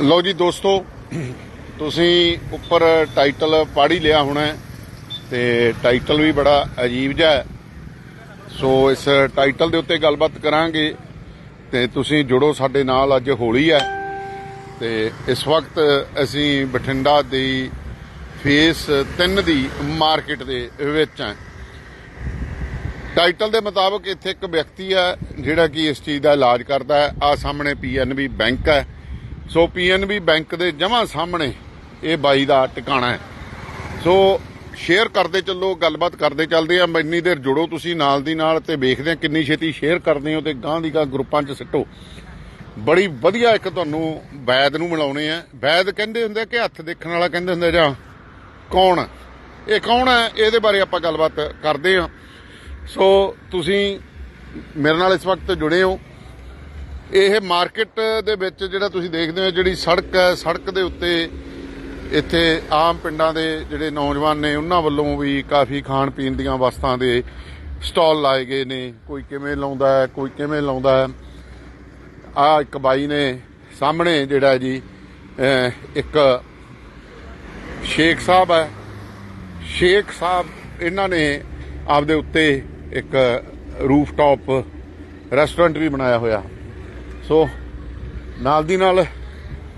ਲਓ ਜੀ ਦੋਸਤੋ, ਤੁਸੀਂ ਉੱਪਰ ਟਾਈਟਲ ਪੜ੍ਹ ਹੀ ਲਿਆ ਹੋਣਾ ਹੈ ਤੇ ਟਾਈਟਲ ਵੀ ਬੜਾ ਅਜੀਬ ਜਿਹਾ ਹੈ। ਸੋ ਇਸ ਟਾਈਟਲ ਦੇ ਉੱਤੇ ਗੱਲਬਾਤ ਕਰਾਂਗੇ ਤੇ ਤੁਸੀਂ ਜੁੜੋ ਸਾਡੇ ਨਾਲ, ਅੱਜ ਹੋਲੀ ਹੈ। ਤੇ ਇਸ ਵਕਤ ਅਸੀਂ ਬਠਿੰਡਾ ਦੀ ਫੇਸ 3 ਦੀ ਮਾਰਕੀਟ ਦੇ ਵਿੱਚ ਹਾਂ। ਟਾਈਟਲ ਦੇ ਮੁਤਾਬਕ ਇੱਥੇ ਇੱਕ ਵਿਅਕਤੀ ਹੈ ਜਿਹੜਾ ਕਿ ਇਸ ਚੀਜ਼ ਦਾ ਇਲਾਜ ਕਰਦਾ ਹੈ। ਆ ਸਾਹਮਣੇ ਪੀਐਨਬੀ ਬੈਂਕ ਹੈ। ਸੋ ਪੀਐਨਬੀ ਬੈਂਕ ਦੇ ਜਮਾਂ ਸਾਹਮਣੇ ਇਹ ਬਾਈ ਦਾ ਟਿਕਾਣਾ ਹੈ। ਸੋ ਸ਼ੇਅਰ ਕਰਦੇ ਚੱਲੋ, ਗੱਲਬਾਤ ਕਰਦੇ ਚੱਲਦੇ ਆ ਇੰਨੀ ਦੇਰ ਜੁੜੋ ਤੁਸੀਂ ਨਾਲ ਦੀ ਨਾਲ ਤੇ ਵੇਖਦੇ ਆ ਕਿੰਨੀ ਛੇਤੀ ਸ਼ੇਅਰ ਕਰਦੇ ਹੋ ਤੇ ਗਾਂ ਦੀ ਗਾਂ ਗਰੁੱਪਾਂ 'ਚ ਸਿੱਟੋ। ਬੜੀ ਵਧੀਆ ਇੱਕ ਤੁਹਾਨੂੰ ਵੈਦ ਨੂੰ ਮਿਲਾਉਣੇ ਆ। ਵੈਦ ਕਹਿੰਦੇ ਹੁੰਦੇ ਕਿ ਹੱਥ ਦੇਖਣ ਵਾਲਾ ਕਹਿੰਦੇ ਹੁੰਦੇ ਜਾਂ ਕੌਣ? ਇਹ ਕੌਣ ਹੈ? ਇਹਦੇ ਬਾਰੇ ਆਪਾਂ ਗੱਲਬਾਤ ਕਰਦੇ ਆ ਸੋ ਤੁਸੀਂ ਮੇਰੇ ਨਾਲ ਇਸ ਵਕਤ ਜੁੜੇ ਹੋ। ਇਹ ਮਾਰਕੀਟ ਦੇ ਵਿੱਚ ਜਿਹੜਾ ਤੁਸੀਂ ਦੇਖਦੇ ਹੋ ਜਿਹੜੀ ਸੜਕ ਹੈ, ਸੜਕ ਦੇ ਉੱਤੇ ਇੱਥੇ ਆਮ ਪਿੰਡਾਂ ਦੇ ਜਿਹੜੇ ਨੌਜਵਾਨ ਨੇ, ਉਹਨਾਂ ਵੱਲੋਂ ਵੀ ਕਾਫੀ ਖਾਣ ਪੀਣ ਦੀਆਂ ਵਸਤਾਂ ਦੇ ਸਟਾਲ ਲਾਏ ਗਏ ਨੇ। ਕੋਈ ਕਿਵੇਂ ਲਾਉਂਦਾ ਹੈ, ਕੋਈ ਕਿਵੇਂ ਲਾਉਂਦਾ ਹੈ। ਆ ਇੱਕ ਬਾਈ ਨੇ ਸਾਹਮਣੇ ਜਿਹੜਾ ਜੀ ਇੱਕ ਸ਼ੇਖ ਸਾਹਿਬ ਹੈ। ਸ਼ੇਖ ਸਾਹਿਬ, ਇਹਨਾਂ ਨੇ ਆਪਦੇ ਉੱਤੇ ਇੱਕ ਰੂਫ ਟਾਪ ਰੈਸਟੋਰੈਂਟ ਵੀ ਬਣਾਇਆ ਹੋਇਆ। ਸੋ, ਨਾਲ ਦੀ ਨਾਲ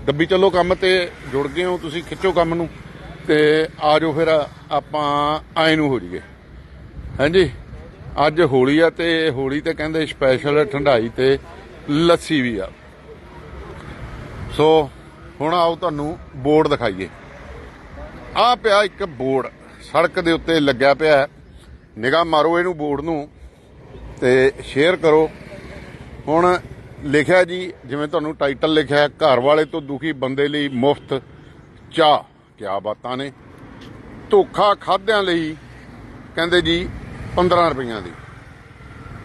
ਡੱਬੀ ਚੱਲੋ ਕੰਮ ਤੇ ਜੁੜ ਗਏ ਹੋ, ਤੁਸੀਂ ਖਿੱਚੋ ਕੰਮ ਨੂੰ ਤੇ ਆ ਜਾਓ ਫਿਰ ਆਪਾਂ ਆਏ ਨੂੰ ਹੋ ਜਾਈਏ ਹਾਂਜੀ, ਅੱਜ ਹੋਲੀ ਆ ਤੇ ਹੋਲੀ ਤੇ ਕਹਿੰਦੇ ਸਪੈਸ਼ਲ ਠੰਡਾਈ ਤੇ ਲੱਸੀ ਵੀ ਆ। ਸੋ, ਹੁਣ ਆਓ ਤੁਹਾਨੂੰ ਬੋਰਡ ਦਿਖਾਈਏ। ਆ ਪਿਆ ਇੱਕ ਬੋਰਡ, ਸੜਕ ਦੇ ਉੱਤੇ ਲੱਗਿਆ ਪਿਆ ਨਿਗਾਹ ਮਾਰੋ ਇਹਨੂੰ ਬੋਰਡ ਨੂੰ ਤੇ ਸ਼ੇਅਰ ਕਰੋ। ਹੁਣ ਲਿਖਿਆ ਜੀ, ਜਿਵੇਂ ਤੁਹਾਨੂੰ ਟਾਈਟਲ ਲਿਖਿਆ ਘਰ ਵਾਲੇ ਤੋਂ ਦੁਖੀ ਬੰਦੇ ਲਈ ਮੁਫਤ ਚਾਹ। ਕਿਆ ਬਾਤਾਂ ਨੇ। ਧੋਖਾ ਖਾਦਿਆਂ ਲਈ ਕਹਿੰਦੇ ਜੀ 15 ਰੁਪਈਆਂ ਦੀ।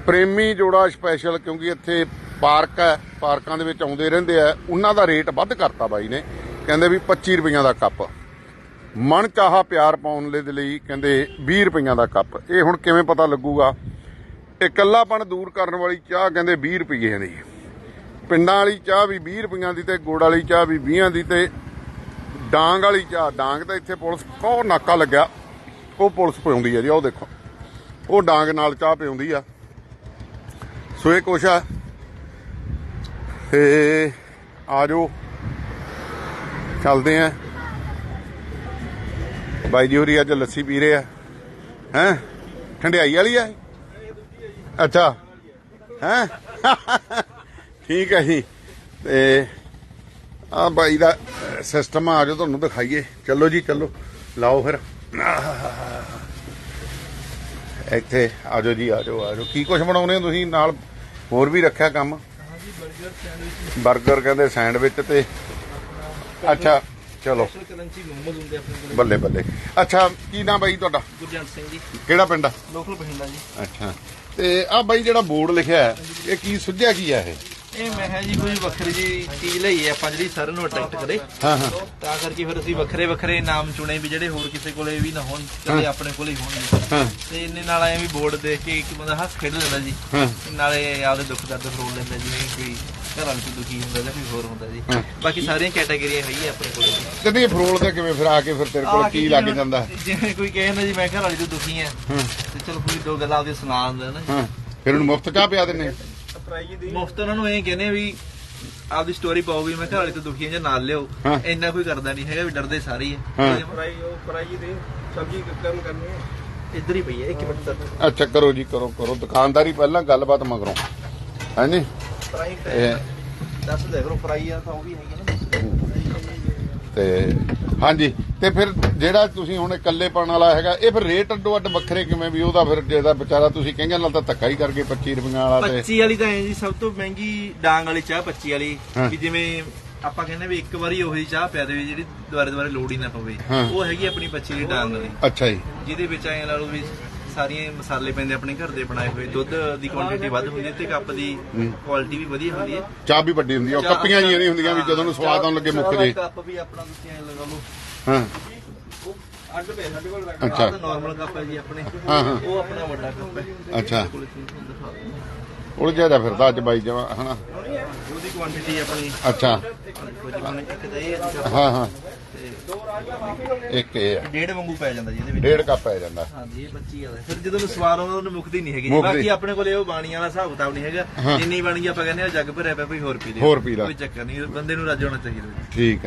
ਪ੍ਰੇਮੀ ਜੋੜਾ ਸਪੈਸ਼ਲ ਕਿਉਂਕਿ ਇੱਥੇ ਪਾਰਕ ਹੈ, ਪਾਰਕਾਂ ਦੇ ਵਿੱਚ ਆਉਂਦੇ ਰਹਿੰਦੇ ਆ। ਉਹਨਾਂ ਦਾ ਰੇਟ ਵੱਧ ਕਰਤਾ ਬਾਈ ਨੇ। ਕਹਿੰਦੇ ਵੀ 25 ਰੁਪਈਆਂ ਦਾ ਕੱਪ। ਮਨ ਚਾਹਾ ਪਿਆਰ ਪਾਉਣ ਦੇ ਲਈ ਕਹਿੰਦੇ 20 ਰੁਪਈਆਂ ਦਾ ਕੱਪ। ਇਹ ਹੁਣ ਕਿਵੇਂ ਪਤਾ ਲੱਗੂਗਾ? ਇਕੱਲਾਪਣ ਦੂਰ ਕਰਨ ਵਾਲੀ ਚਾਹ ਕਹਿੰਦੇ 20 ਰੁਪਈਏ ਦੀ। ਪਿੰਡਾਂ ਵਾਲੀ ਚਾਹ ਵੀ 20 ਰੁਪਈਆਂ ਦੀ ਤੇ ਗੁੜ ਵਾਲੀ ਚਾਹ ਵੀ 20 ਦੀ ਤੇ ਡਾਂਗ ਵਾਲੀ ਚਾਹ, ਡਾਂਗ ਤਾਂ ਇੱਥੇ ਪੁਲਿਸ ਕੋ ਨਾਕਾ ਲੱਗਿਆ? ਉਹ ਪੁਲਿਸ ਪਿਉਂਦੀ ਆ ਜੀ ਉਹ ਦੇਖੋ। ਉਹ ਡਾਂਗ ਨਾਲ ਚਾਹ ਪਿਉਂਦੀ ਆ। ਸੋ ਇਹ ਕੁਛ ਆ। ਤੇ ਆ ਜਾਓ ਚੱਲਦੇ ਆ। ਬਾਈ ਜੀ ਹੋਰੀ ਅੱਜ ਲੱਸੀ ਪੀ ਰਹੇ ਆ। ਹੈ? ਠੰਡਿਆਈ ਵਾਲੀ ਆ ਅੱਛਾ। ਹੈ? ਠੀਕ ਹੈ ਜੀ। ਤੇ ਆ ਬਾਈ ਦਾ ਸਿਸਟਮ ਆ ਜਾਓ ਤੁਹਾਨੂੰ ਦਿਖਾਈਏ। ਚਲੋ ਜੀ ਚਲੋ। ਲਾਓ ਫਿਰ। ਇੱਥੇ ਆ ਜਾਓ ਜੀ ਆ ਜਾਓ ਆ ਜਾਓ। ਕੀ ਕੁਝ ਬਣਾਉਨੇ ਤੁਸੀਂ? ਨਾਲ ਹੋਰ ਵੀ ਰੱਖਿਆ ਕੰਮ? ਬਰਗਰ ਕਹਿੰਦੇ ਸੈਂਡਵਿਚ ਤੇ। ਅੱਛਾ ਚਲੋ। ਬੱਲੇ ਬੱਲੇ। ਅੱਛਾ ਕੀ ਨਾਮ ਬਾਈ ਤੁਹਾਡਾ? ਗੁਰਜੰਟ ਸਿੰਘ ਜੀ। ਕਿਹੜਾ ਪਿੰਡ ਆ? ਲੋਕਲ ਬਠਿੰਡਾ ਜੀ। ਅੱਛਾ। ਤੇ ਆ ਬਾਈ ਜਿਹੜਾ ਬੋਰਡ ਲਿਖਿਆ ਹੈ ਇਹ ਕੀ ਸੁਝਿਆ ਕੀ ਹੈ ਇਹ? ਇਹ ਮੈਂ ਕਿਹਾ ਜੀ ਕੋਈ ਵੱਖਰੀ ਜੀ ਚੀਜ਼ ਲਈ ਹੈ ਆਪਾਂ ਜਿਹੜੀ ਸਾਰਿਆਂ ਨੂੰ ਅਟਰੈਕਟ ਕਰੇ। ਹਾਂ ਹਾਂ। ਤਾਂ ਕਰਕੇ ਫਿਰ ਅਸੀਂ ਵੱਖਰੇ ਵੱਖਰੇ ਨਾਮ ਚੁਣੇ ਵੀ ਜਿਹੜੇ ਹੋਰ ਕਿਸੇ ਕੋਲੇ ਵੀ ਨਾ ਹੋਣ ਜਿਹੜੇ ਆਪਣੇ ਕੋਲੇ ਹੀ ਹੋਣਗੇ। ਹਾਂ। ਤੇ ਇੰਨੇ ਨਾਲ ਐ ਵੀ ਬੋਰਡ ਦੇਖ ਕੇ ਇੱਕ ਬੰਦਾ ਹੱਸ ਖੇਡ ਲੈਂਦਾ ਜੀ। ਹਾਂ। ਨਾਲੇ ਆਪਦੇ ਦੁੱਖ ਦਰਦ ਫਰੋਲ ਲੈਂਦਾ ਜਿਵੇਂ ਕੋਈ ਘਰ ਤੋਂ ਦੁਖੀ ਹੁੰਦਾ ਜਾਂ ਕੋਈ ਹੋਰ ਹੁੰਦਾ ਜੀ। ਬਾਕੀ ਸਾਰੀਆਂ ਕੈਟਾਗਰੀਆਂ ਹੈਗੀਆਂ ਆਪਣੇ ਕੋਲੇ। ਜੀ ਕਦੇ ਇਹ ਫਰੋਲ ਤੇ ਕਿਵੇਂ ਫਿਰ ਆ ਕੇ ਫਿਰ ਤੇਰੇ ਕੋਲ ਕੀ ਲੱਗ ਜਾਂਦਾ? ਜਿਵੇਂ ਕੋਈ ਕਹੇ ਨਾ ਜੀ ਮੈਂ ਘਰ ਵਾਲੀ ਤੋਂ ਦੁਖੀ ਆ ਹਾਂ। ਤੇ ਚਲੋ ਕੋਈ ਦੋ ਗੱਲਾਂ ਆਪਦੇ ਸੁਣਾ ਦਿੰਦਾ ਨਾ ਹਾਂ। ਫਿਰ ਉਹਨੂੰ ਮੁਫਤ ਚਾਹ ਪਿਆ ਦਿੰਨੇ ਮੁਫਤ ਉਹਨਾਂ ਨੂੰ ਇਹ ਕਹਿੰਦੇ ਵੀ ਆਪਦੀ ਸਟੋਰੀ ਪਾਓ ਵੀ ਮੈਂ ਘਰ ਵਾਲੀ ਤੋਂ ਦੁਖੀ ਜਾਂ ਨਾਲ ਲਿਓ ਹਾਂ। ਇੰਨਾ ਕੋਈ ਕਰਦਾ ਨਹੀਂ ਹੈਗਾ ਵੀ ਡਰਦੇ ਸਾਰੇ ਹੀ ਹਾਂ। ਆ ਫਰਾਈ ਉਹ ਫਰਾਈ ਦੇ ਸਬਜ਼ੀ ਗਰਮ ਕਰਨੀ ਹੈ ਇੱਧਰ ਹੀ ਪਈ ਹੈ ਇੱਕ ਮਿੰਟ ਤੱਕ ਅੱਛਾ ਕਰੋ ਜੀ ਕਰੋ ਕਰੋ। ਦੁਕਾਨਦਾਰੀ ਪਹਿਲਾਂ ਗੱਲਬਾਤ ਮਗਰੋਂ। ਹਾਂਜੀ ਫਰਾਈ ਇਹ ਦੱਸ ਦੇ ਕਰੋ ਫਰਾਈ ਆ ਤਾਂ ਉਹ ਵੀ ਹੈਗੀ ਨਾ। ਤੇ ਹਾਂਜੀ। ਤੇ ਫਿਰ ਜਿਹੜਾ ਤੁਸੀਂ ਹੁਣ ਇਕੱਲੇਪਣ ਵਾਲਾ ਹੈਗਾ ਇਹ ਫਿਰ ਰੇਟ ਅੱਡੋ ਅੱਡ ਵੱਖਰੇ ਕਿਵੇਂ ਵੀ ਉਹਦਾ ਫਿਰ ਜਿਹਦਾ ਵਿਚਾਰਾ ਤੁਸੀਂ ਕਹਿੰਗੇ ਨਾਲ ਤਾਂ ਧੱਕਾ ਹੀ ਕਰਕੇ 25 ਰੁਪਈਆਂ ਵਾਲਾ ਤੇ 25 ਵਾਲੀ ਤਾਂ ਹੈ ਜੀ ਸਭ ਤੋਂ ਮਹਿੰਗੀ ਡਾਂਗ ਵਾਲੀ ਚਾਹ 25 ਵਾਲੀ। ਵੀ ਜਿਵੇਂ ਆਪਾਂ ਕਹਿੰਦੇ ਵੀ ਇੱਕ ਵਾਰੀ ਉਹੀ ਚਾਹ ਪਿਆ ਦੇਵੇ ਜਿਹੜੀ ਦੁਬਾਰੇ ਦੁਬਾਰੇ ਲੋੜ ਹੀ ਨਾ ਪਵੇ। ਉਹ ਹੈਗੀ ਆਪਣੀ 25 ਵਾਲੀ ਡਾਂਗ ਵਾਲੀ। ਅੱਛਾ ਜੀ। ਜਿਹਦੇ ਵਿੱਚ ਐ ਲਾ ਲਓ ਵੀ ਸਾਰੀਆਂ ਮਸਾਲੇ ਪੈਂਦੇ ਆਪਣੇ ਘਰ ਦੇ ਬਣਾਏ ਹੋਏ। ਦੁੱਧ ਦੀ ਕੁਆਂਟੀਟੀ ਵੱਧ ਹੁੰਦੀ ਹੈ ਤੇ ਕੱਪ ਦੀ ਕੁਆਲਿਟੀ ਵੀ ਵਧੀਆ ਹੁੰਦੀ ਹੈ। ਚਾਹ ਵੀ ਵੱਡੀ ਹੁੰਦੀ ਉਹ ਕੱਪੀਆਂ ਜੀਆਂ ਨਹੀਂ ਹੁੰਦੀਆਂ ਵੀ ਜਦੋਂ ਨੂੰ ਸਵਾਦ ਆਉਣ ਲੱਗੇ ਮੁੱਕ ਜੇ। ਕੱਪ ਵੀ ਆਪਣਾ ਤੁਸੀਂ ਐ ਲਗਾ ਲਓ। ਹਾਂ। ਅੱਡ ਪਏ ਸਾਡੇ ਕੋਲ ਅੱਛਾ। ਨਾਰਮਲ ਕੱਪ ਹੈ ਜੀ ਆਪਣੇ। ਹਾਂ, ਹਾਂ। ਉਹ ਆਪਣਾ ਵੱਡਾ ਕੱਪ ਹੈ। ਅੱਛਾ। ਉਲਝਿਆ ਦਾ ਫਿਰਦਾ ਅੱਜ ਬਾਈ ਜਮਾ ਹਨਾ? ਉਹਦੀ ਕੁਆਂਟੀਟੀ ਆਪਣੀ ਅੱਛਾ। ਇੱਕ ਇਹ ਹੈ ਹਾਂ। ਇੱਕ ਡੇਢ ਵਾਂਗੂ ਪੈ ਜਾਂਦਾ ਜੀ ਇਹਦੇ ਵਿੱਚ। ਡੇਢ ਕੱਪ ਪੈ ਜਾਂਦਾ। ਹਾਂਜੀ ਇਹ 25 ਆ। ਫਿਰ ਜਦੋਂ ਨੂੰ ਸਵਾਰ ਆਉਂਦਾ ਉਹਨੂੰ ਮੁਕਦੀ ਨਹੀਂ ਹੈਗੀ। ਬਾਕੀ ਆਪਣੇ ਕੋਲੇ ਉਹ ਬਾਣੀਆਂ ਵਾਲਾ ਹਿਸਾਬ ਕਿਤਾਬ ਨਹੀਂ। ਹੈਗਾ। ਜਿੰਨੀ ਬਾਣੀ ਆਪਾਂ ਕਹਿੰਦੇ ਆ ਜੱਗ ਭਰਿਆ ਪਿਆ ਕੋਈ ਹੋਰ ਪੀ ਲੈ ਹੋਰ ਪੀ ਲੈ। ਕੋਈ ਚੱਕਰ ਨਹੀਂ ਬੰਦੇ ਨੂੰ ਰੱਜ ਹੋਣਾ ਚਾਹੀਦਾ ਠੀਕ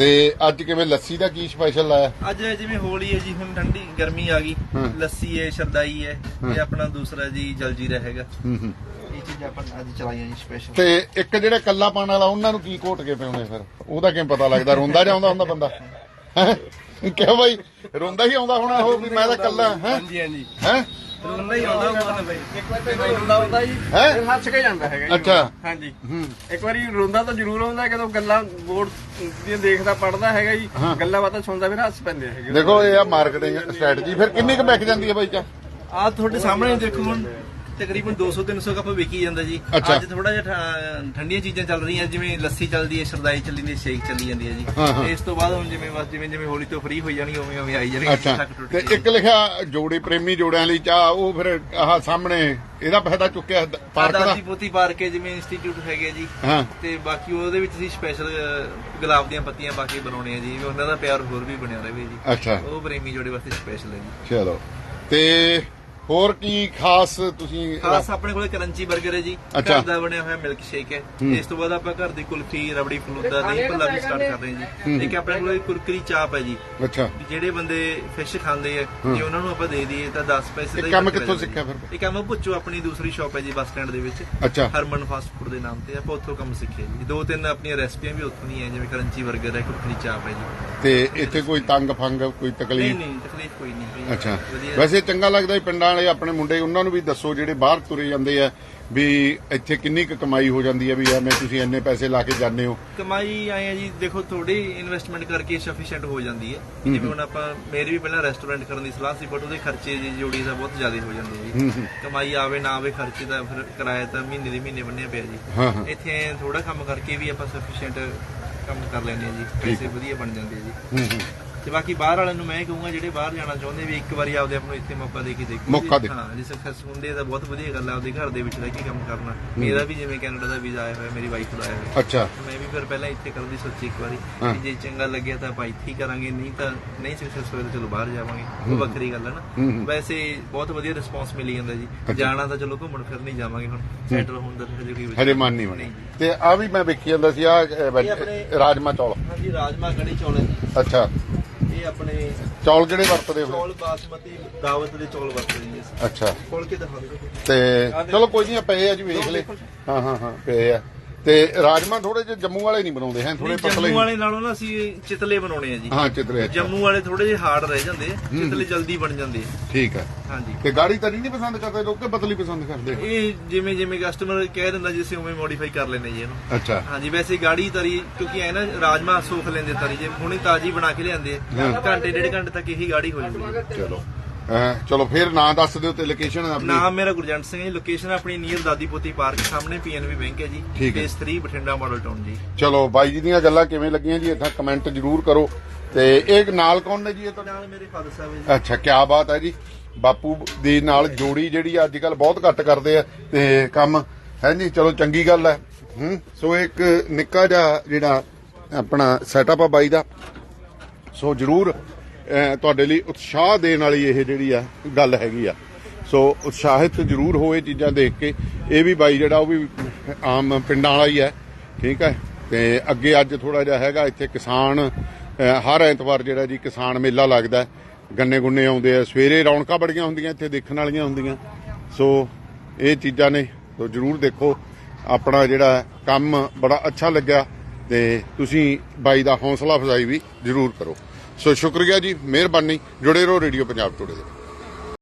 ਤੇ ਅੱਜ ਕਿਵੇਂ ਲੱਸੀ ਦਾ ਕੀ ਸਪੈਸ਼ਲ ਲਾਇਆ ਅੱਜ ਜਿਵੇਂ ਹੋਲੀ ਹੈ ਜੀ ਹੁਣ ਠੰਡੀ ਗਰਮੀ ਆ ਗਈ। ਲੱਸੀ ਹੈ ਸ਼ਰਦਾਈ ਹੈ। ਤੇ ਆਪਣਾ ਦੂਸਰਾ ਜੀ ਜਲਜੀਰਾ ਹੈਗਾ। ਹੂੰ ਹੂੰ। ਇਹ ਚੀਜ਼ਾਂ ਆਪਾਂ ਅੱਜ ਚਲਾਈਆਂ ਜੀ ਸਪੈਸ਼ਲ ਤੇ ਇੱਕ ਜਿਹੜਾ ਕੱਲਾ ਪਾਣ ਵਾਲਾ ਉਹਨਾਂ ਨੂੰ ਕੀ ਘੋਟ ਕੇ ਪਿਆਉਂਦੇ ਫਿਰ? ਉਹਦਾ ਕਿਵੇਂ ਪਤਾ ਲੱਗਦਾ? ਰੋਂਦਾ ਜਾਂਦਾ ਹੁੰਦਾ ਬੰਦਾ? ਹੈ? ਕਿਉਂ ਬਾਈ? ਰੋਂਦਾ ਹੀ ਆਉਂਦਾ ਹੋਣਾ ਉਹ ਵੀ ਮੈਂ ਤਾਂ ਕੱਲਾ ਹੈ? ਹਾਂਜੀ ਹਾਂਜੀ। ਹੈ? ਰੋਂਦਾ ਹੀ ਆਉਂਦਾ ਹੁੰਦਾ ਬਈ। ਇੱਕ ਵਾਰ ਤੇ ਰੋਂਦਾ ਹੁੰਦਾ ਜੀ। ਹੈਂ? ਫਿਰ ਹੱਸ ਕੇ ਜਾਂਦਾ ਹੈਗਾ ਜੀ। ਅੱਛਾ। ਹਾਂਜੀ। ਹੂੰ। ਇੱਕ ਵਾਰੀ ਰੋਂਦਾ ਤਾਂ ਜ਼ਰੂਰ ਆਉਂਦਾ ਗੱਲਾਂ ਬੋਰਡ ਦੀਆਂ ਦੇਖਦਾ ਪੜਦਾ ਹੈਗਾ ਜੀ। ਹਾਂ। ਗੱਲਾਂ ਬਾਤਾਂ ਸੁਣਦਾ ਫਿਰ ਹੱਸ ਪੈਂਦੇ ਹੈਗੇ। ਦੇਖੋ ਇਹ ਆ ਮਾਰਕੀਟਿੰਗ ਸਟ੍ਰੈਟਜੀ ਫਿਰ ਕਿੰਨੀ ਕੁ ਵਿਕ ਜਾਂਦੀ ਹੈ ਬਾਈ ਚਾ? ਆ ਤੁਹਾਡੇ ਸਾਹਮਣੇ ਦੇਖੋ ਹੁਣ। ਤਕਰੀਬਨ 200 300 ਕੱਪ ਵਿਕੀ ਜਾਂਦਾ ਜੀ। ਅੱਛਾ। ਅੱਜ ਥੋੜਾ ਜਿਹਾ ਠ- ਠੰਡੀਆਂ ਚੀਜ਼ਾਂ ਚੱਲ ਰਹੀਆਂ ਜਿਵੇਂ ਲੱਸੀ ਚੱਲਦੀ ਹੈ ਸ਼ਰਦਾਈ ਚੱਲੀ ਜਾਂਦੀ ਹੈ ਸ਼ੇਕ ਚੱਲੀ ਜਾਂਦੀ ਹੈ ਹਾਂ, ਹਾਂ। ਜੀ ਇਸ ਤੋਂ ਬਾਅਦ ਹੁਣ ਜਿਵੇਂ ਬਸ ਜਿਵੇਂ ਜਿਵੇਂ ਹੋਲੀ ਤੋਂ ਫ੍ਰੀ ਹੋਈ ਜਾਣੀ ਉਵੇਂ ਉਵੇਂ ਆਈ ਜਾਣੀ ਅੱਛਾ। ਤੇ ਇੱਕ ਲਿਖਿਆ ਜੋੜੇ ਪ੍ਰੇਮੀ ਜੋੜਿਆਂ ਲਈ ਚਾਹ ਉਹ ਫਿਰ ਆਹ ਸਾਹਮਣੇ ਇਹਦਾ ਫਾਇਦਾ ਚੁੱਕਿਆ ਦ- ਪਾਰਕ ਦਾ? ਦਾਦੀ ਪੋਤੀ ਪਾਰਕ ਹੈ ਜਿਵੇਂ ਇੰਸਟੀਚਿਊਟ ਹੈਗੇ ਜੀ। ਹਾਂ। ਤੇ ਬਾਕੀ ਉਹਦੇ ਵਿੱਚ ਅਸੀਂ ਸਪੈਸ਼ਲ ਗੁਲਾਬ ਦੀਆਂ ਪੱਤੀਆਂ ਪਾ ਕੇ ਬਣਾਉਣੇ ਆ ਜੀ ਵੀ ਉਹਨਾਂ ਦਾ ਪਿਆਰ ਹੋਰ ਵੀ ਬਣਿਆ ਰਹੇ ਜੀ। ਅੱਛਾ। ਉਹ ਪ੍ਰੇਮੀ ਜੋੜੇ ਵਾਸਤੇ ਸਪੈਸ਼ਲ ਹੈ ਜੀ। ਚਲੋ। ਤੇ ਹੋਰ ਕੀ ਖਾਸ ਤੁਸੀਂ ਖਾਸ ਆਪਣੇ ਕੋਲੇ ਕਰੰਚੀ 버ਗਰ ਹੈ ਜੀ। ਅੱਛਾ। ਘਰ ਦਾ ਬਣਿਆ ਹੋਇਆ ਮਿਲਕ ਸ਼ੇਕ ਹੈ। ਇਸ ਤੋਂ ਬਾਅਦ ਆਪਾਂ ਘਰ ਦੀ ਕੁਲਫੀ ਰਬੜੀ ਫਲੂਦਾ ਦਹੀਂ ਭੱਲਾ ਵੀ ਸਟਾਰਟ ਕਰ ਰਹੇ ਹਾਂ ਜੀ। ਇੱਕ ਆਪਣੇ ਕੋਲੇ ਕੁਰਕਰੀ ਚਾਪ ਹੈ ਜੀ। ਅੱਛਾ। ਵੀ ਜਿਹੜੇ ਬੰਦੇ ਫਿਸ਼ ਖਾਂਦੇ ਆ ਜੇ ਉਹਨਾਂ ਨੂੰ ਆਪਾਂ ਦੇ ਦਈਏ ਤਾਂ 10 ਪੈਸੇ ਇਹ ਦਾ ਹੀ ਕੰਮ ਫ਼ਰਕ ਕਿੱਥੋਂ ਰਹਿ ਸਿੱਖਿਆ। ਫਿਰ? ਇਹ ਕੰਮ ਪੁੱਛੋ ਆਪਣੀ ਦੂਸਰੀ ਸ਼ਾਪ ਹੈ ਜੀ ਬੱਸ ਸਟੈਂਡ ਦੇ ਵਿੱਚ। ਅੱਛਾ। ਹਰਮਨ ਫਾਸਟ ਫੂਡ ਦੇ ਨਾਮ ਤੇ। ਆਪਾਂ ਉੱਥੋਂ ਕੰਮ ਸਿੱਖਿਆ ਜੀ। ਦੋ ਤਿੰਨ ਆਪਣੀਆਂ ਰੈਸਪੀਆਂ ਵੀ ਉੱਥੋਂ ਦੀਆਂ ਹੈ, ਜਿਵੇਂ ਕਰੰਚੀ 버ਗਰ ਹੈ ਕੁਰਕਰੀ ਚਾਪ ਹੈ ਜੀ। ਤੇ ਇੱਥੇ ਕੋਈ ਤੰਗ ਫੰਗ ਕੋਈ ਨਹੀਂ ਤਕਲੀਫ? ਨਹੀਂ ਤਕਲੀਫ ਕੋਈ ਨਹੀਂ। ਜੀ। ਅੱਛਾ। ਵਧੀਆ। ਵੈਸੇ ਚੰਗਾ ਲੱਗਦਾ ਜੀ ਪਿੰਡਾਂ ਵਾਲੇ ਆਪਣੇ ਮੁੰਡੇ ਉਹਨਾਂ ਨੂੰ ਵੀ ਦੱਸੋ ਜਿਹੜੇ ਬਾਹਰ ਤੁਰੇ ਜਾਂਦੇ ਆ ਵੀ ਇੱਥੇ ਕਿੰਨੀ ਕੁ ਕਮਾਈ ਹੋ ਜਾਂਦੀ ਹੈ ਵੀ ਐਵੇਂ ਤੁਸੀਂ ਇੰਨੇ ਪੈਸੇ ਲਾ ਕੇ ਜਾਂਦੇ ਹੋ। ਕਮਾਈ ਆਏ ਆ ਜੀ ਦੇਖੋ ਥੋੜੀ ਇਨਵੈਸਟਮੈਂਟ ਕਰਕੇ ਸਫੀਸ਼ੀਐਂਟ ਹੋ ਜਾਂਦੀ ਹੈ। ਜਿਵੇਂ ਹੁਣ ਆਪਾਂ ਮੇਰੀ ਵੀ ਪਹਿਲਾਂ ਰੈਸਟੋਰੈਂਟ ਕਰਨ ਦੀ ਸਲਾਹ ਸੀ ਬਟ ਉਹਦੇ ਖਰਚੇ ਜੀ ਜੋੜੀ ਦਾ ਬਹੁਤ ਜ਼ਿਆਦਾ ਹੋ ਜਾਂਦੇ ਆ ਜੀ। ਕਮਾਈ ਆਵੇ ਨਾ ਆਵੇ ਖਰਚੇ ਦਾ ਫਿਰ ਕਿਰਾਇਆ ਤਾਂ ਮਹੀਨੇ ਦੇ ਮਹੀਨੇ ਬੰਨਿਆ ਪਿਆ ਜੀ। ਇੱਥੇ ਥੋੜਾ ਕੰਮ ਕਰਕੇ ਵੀ ਆਪਾਂ ਸਫੀਸ਼ੀਐਂਟ ਕੰਮ ਕਰ ਲੈਂਦੇ ਆ ਜੀ ਪੈਸੇ ਵਧੀਆ ਬਣ ਜਾਂਦੇ ਆ ਜੀ। ਤੇ ਬਾਕੀ ਬਾਹਰ ਵਾਲਿਆਂ ਨੂੰ ਮੈਂ ਕਹੂੰਗਾ ਜਿਹੜੇ ਬਾਹਰ ਜਾਣਾ ਚਾਹੁੰਦੇ ਵੀ ਇੱਕ ਵਾਰੀ ਆਪਦੇ ਆਪ ਨੂੰ ਇੱਥੇ ਮੌਕਾ ਦੇ ਕੇ ਦੇਖੋ। ਮੌਕਾ ਜੀ। ਦੇ। ਹਾਂ ਜੇ ਸਕਸੈਸ ਹੁੰਦੇ ਤਾਂ ਬਹੁਤ ਵਧੀਆ ਗੱਲ ਆ ਆਪਦੇ ਘਰ ਦੇ ਵਿੱਚ ਰਹਿ ਕੇ ਕੰਮ ਕਰਨਾ। ਮੇਰਾ ਵੀ ਜਿਵੇਂ ਕੈਨੇਡਾ ਦਾ ਵੀਜ਼ਾ ਆਇਆ ਹੋਇਆ ਮੇਰੀ ਵਾਈਫ ਦਾ ਆਇਆ ਹੋਇਆ। ਅੱਛਾ। ਮੈਂ ਵੀ ਫਿਰ ਪਹਿਲਾਂ ਇੱਥੇ ਕਰਨ ਦੀ ਸੋਚੀ ਇੱਕ ਵਾਰੀ ਜੇ ਚੰਗਾ ਲੱਗਿਆ ਤਾਂ ਆਪਾਂ ਇੱਥੇ ਕਰਾਂਗੇ ਨਹੀਂ ਤਾਂ ਨਹੀਂ ਸਕਸੈਸ ਹੋਇਆ ਤਾਂ ਚਲੋ ਬਾਹਰ ਜਾਵਾਂਗੇ। ਉਹ ਵੱਖਰੀ ਗੱਲ ਹੈ। ਨਾ ਵੈਸੇ ਬਹੁਤ ਵਧੀਆ ਰਿਸਪੌਂਸ ਮਿਲੀ ਜਾਂਦਾ ਜੀ। ਜਾਣਾ ਤਾਂ ਚਲੋ ਘੁੰਮਣ ਫਿਰਨ ਹੀ ਜਾਵਾਂਗੇ ਹੁਣ। ਸੈਟਲ ਹੋਣ ਦਾ ਹਜੇ ਕੋਈ ਹਜੇ ਮਨ ਨਹੀਂ ਬਣੇ ਤੇ ਆ ਵੀ ਮੈਂ ਵੇਖੀ ਜਾਂਦਾ ਸੀ ਆ ਰਾਜਮਾ ਚੌਲ। ਹਾਂਜੀ ਰਾਜਮਾ ਕੜੀ ਚੌਲ ਅੱਛਾ। ਇਹ ਆਪਣੇ ਚੌਲ ਕਿਹੜੇ ਵਰਤਦੇ ਹੋ? ਚੌਲ ਬਾਸਮਤੀ ਦਾਵਤ ਦੇ ਚੌਲ ਵਰਤਦੇ ਜੀ ਅਸੀਂ। ਅੱਛਾ। ਖੋਲ ਕੇ ਦਿਖਾਉਂਦੇ ਤੇ ਚਲੋ ਕੋਈ ਨਹੀਂ ਪਏ ਆ ਜੀ ਵੇਖ ਲੈ ਹਾਂ ਹਾਂ ਹਾਂ ਪਏ ਆ। ਤੇ ਰਾਜਮਾ ਥੋੜੇ ਜਿਹੇ ਜੰਮੂ ਵਾਲੇ ਨਹੀਂ ਬਣਾਉਂਦੇ ਹੈ ਥੋੜੇ ਪਤਲੇ ਜੰਮੂ ਵਾਲੇ ਨਾਲੋਂ ਨਾ ਅਸੀਂ ਚਿਤਲੇ ਬਣਾਉਣੇ ਆ ਜੀ। ਹਾਂ ਅੱਛਾ। ਜੰਮੂ ਵਾਲੇ ਥੋੜੇ ਜਿਹੇ ਹਾਰਡ ਰਹਿ ਜਾਂਦੇ ਚਿਤਲੇ ਜਲਦੀ ਬਣ ਜਾਂਦੇ ਆ। ਠੀਕ ਹੈ। ਹਾਂਜੀ। ਤੇ ਗਾੜੀ ਤਰੀ ਨਹੀਂ ਪਸੰਦ ਕਰਦੇ ਲੋਕ ਕਿ ਪਤਲੀ ਪਸੰਦ ਕਰਦੇ? ਇਹ ਜਿਵੇਂ ਜਿਵੇਂ ਕਸਟਮਰ ਕਹਿ ਦਿੰਦਾ ਜੀ ਅਸੀਂ ਉਵੇਂ ਮੋਡੀਫਾਈ ਕਰ ਲੈਨੇ ਜੀ ਇਹਨੂੰ। ਅੱਛਾ। ਹਾਂਜੀ ਵੈਸੇ ਗਾੜੀ ਤਰੀ ਕਿਉਂਕਿ ਐ ਨਾ ਰਾਜਮਾ ਸੋਖ ਲੈਂਦੇ ਤਰੀ ਜੇ ਹੁਣੇ ਤਾਜੀ ਬਣਾ ਕੇ ਲਿਆਂਦੇ ਆ ਘੰਟੇ ਡੇਢ ਘੰਟੇ ਤੱਕ ਇਹੀ ਗਾੜੀ ਹੋ ਜਾਂਦੀ ਚਲੋ। ਚਲੋ ਫਿਰ ਨਾਂ ਦੱਸ ਦਿਓ ਤੇ ਲੋਕੇਸ਼ਨ ਆਪਣੀ। ਨਾਮ ਮੇਰਾ ਗੁਰਜੰਟ ਸਿੰਘ ਹੈ ਜੀ। ਲੋਕੇਸ਼ਨ ਆਪਣੀ ਨੀਅਰ ਦਾਦੀ ਪੋਤੀ ਪਾਰਕ ਸਾਹਮਣੇ ਪੀਐਨਬੀ ਬੈਂਕ ਹੈ ਜੀ। ਠੀਕ ਹੈ। ਫੇਸ 3 ਬਠਿੰਡਾ ਮਾਡਲ ਟਾਊਨ ਜੀ। ਚਲੋ ਬਾਈ ਜੀ ਦੀਆਂ ਗੱਲਾਂ ਕਿਵੇਂ ਲੱਗੀਆਂ ਜੀ? ਇੱਥੇ ਕਮੈਂਟ ਜ਼ਰੂਰ ਕਰੋ। ਤੇ ਇਹ ਨਾਲ ਕੌਣ ਨੇ ਜੀ ਇਹ ਤੁਹਾਡੇ ਨਾਲ ਮੇਰੇ ਫਾਦਰ ਸਾਹਿਬ ਹੈ ਜੀ। ਅੱਛਾ ਕੀ ਬਾਤ ਹੈ ਜੀ। ਬਾਪੂ ਦੇ ਨਾਲ ਜੋੜੀ ਜਿਹੜੀ ਅੱਜ ਕੱਲ ਬਹੁਤ ਘੱਟ ਕਰਦੇ ਆ ਤੇ ਕੰਮ। ਹੈ ਜੀ ਚਲੋ ਚੰਗੀ ਗੱਲ ਹੈ। ਹੂੰ ਸੋ ਇੱਕ ਨਿੱਕਾ ਜਿਹਾ ਜਿਹੜਾ ਆਪਣਾ ਸੈਟਅਪ ਆ ਬਾਈ ਦਾ। ਸੋ ਜਰੂਰ ਤੁਹਾਡੇ ਲਈ ਉਤਸ਼ਾਹ ਦੇਣ ਵਾਲੀ ਇਹ ਜਿਹੜੀ ਆ, ਗੱਲ ਹੈਗੀ ਆ। ਸੋ ਉਤਸ਼ਾਹਿਤ ਜਰੂਰ ਹੋਏ ਚੀਜ਼ਾਂ ਦੇਖ ਕੇ। ਇਹ ਵੀ ਬਾਈ ਜਿਹੜਾ, ਉਹ ਵੀ ਆਮ ਪਿੰਡਾਂ ਵਾਲਾ ਹੀ ਹੈ ਠੀਕ ਹੈ ਤੇ ਅੱਗੇ ਅੱਜ ਥੋੜਾ ਜਿਹਾ ਹੈਗਾ, ਇੱਥੇ ਕਿਸਾਨ ਹਰ ਐਤਵਾਰ ਜਿਹੜਾ ਜੀ ਕਿਸਾਨ ਮੇਲਾ ਲੱਗਦਾ। ਗੰਨੇ ਗੁੰਨੇ ਆਉਂਦੇ ਆ, ਸਵੇਰੇ ਰੌਣਕਾਂ ਬੜੀਆਂ ਹੁੰਦੀਆਂ, ਇੱਥੇ ਦੇਖਣ ਵਾਲੀਆਂ ਹੁੰਦੀਆਂ। ਸੋ ਇਹ ਚੀਜ਼ਾਂ ਨੇ ਸੋ ਜਰੂਰ ਦੇਖੋ। ਆਪਣਾ ਜਿਹੜਾ ਕੰਮ ਬੜਾ ਅੱਛਾ ਲੱਗਿਆ, ਤੇ ਤੁਸੀਂ ਬਾਈ ਦਾ ਹੌਸਲਾ ਅਫਜ਼ਾਈ ਵੀ ਜਰੂਰ ਕਰੋ। ਸੋ ਸ਼ੁਕਰੀਆ ਜੀ ਮਿਹਰਬਾਨੀ। ਜੁੜੇ ਰਹੋ ਰੇਡੀਓ ਪੰਜਾਬ ਟੁਡੇ ਦੇ